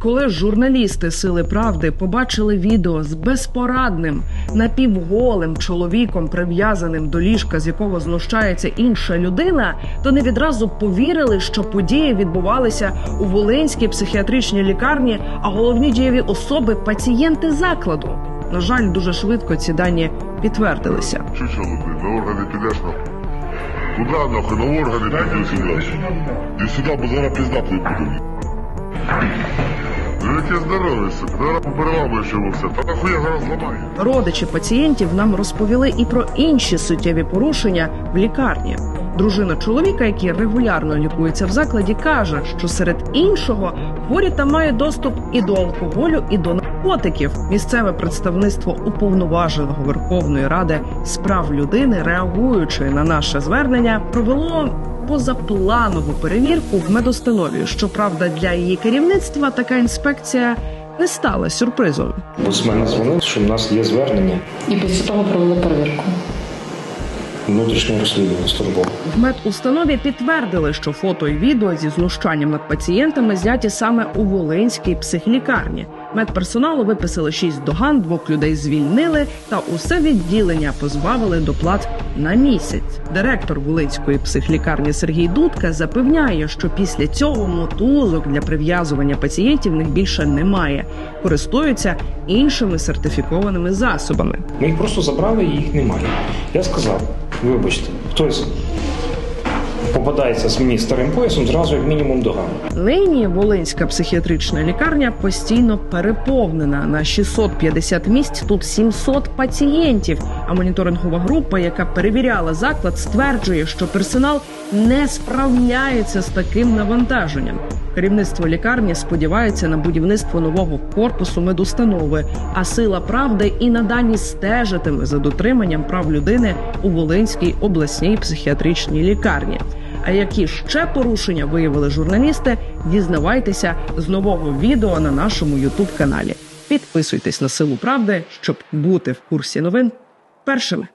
Коли журналісти Сили Правди побачили відео з безпорадним напівголим чоловіком, прив'язаним до ліжка, з якого знущається інша людина, то не відразу повірили, що події відбувалися у Волинській психіатричній лікарні, а головні дієві особи пацієнти закладу. На жаль, дуже швидко ці дані підтвердилися. Чучело, блин, на органи підеш нахуй. Куда нахуй? На органи піду сюди. Бо зараз пізда. Ну яке здоров'я, сука. Та нахуй зараз зламаю. Родичі пацієнтів нам розповіли і про інші суттєві порушення в лікарні. Дружина чоловіка, який регулярно лікується в закладі, каже, що серед іншого хворі там мають доступ і до алкоголю, і до наркотиків. Місцеве представництво уповноваженого Верховної Ради з прав людини, реагуючи на наше звернення, провело позапланову перевірку в медустанові. Щоправда, для її керівництва така інспекція не стала сюрпризом. З мене дзвонив, що в нас є звернення І після того провели перевірку. внутрішнього розслідування службового. В медустанові підтвердили, що фото і відео зі знущанням над пацієнтами зняті саме у Волинській психлікарні. Медперсоналу виписали шість доган, двох людей звільнили та усе відділення позбавили доплат на місяць. Директор Волинської психлікарні Сергій Дудка запевняє, що після цього мотузок для прив'язування пацієнтів в них більше немає. Користуються іншими сертифікованими засобами. Ми їх просто забрали і їх немає. Я сказав, вибачте, хтось попадається з мені старим поясом, зразу як мінімум догану. Нині Волинська психіатрична лікарня постійно переповнена. На 650 місць тут 700 пацієнтів. А моніторингова група, яка перевіряла заклад, стверджує, що персонал не справляється з таким навантаженням. Керівництво лікарні сподівається на будівництво нового корпусу медустанови, а сила правди і надалі стежитиме за дотриманням прав людини у Волинській обласній психіатричній лікарні. А які ще порушення виявили журналісти? Дізнавайтеся з нового відео на нашому Ютуб каналі. Підписуйтесь на силу правди, щоб бути в курсі новин першими.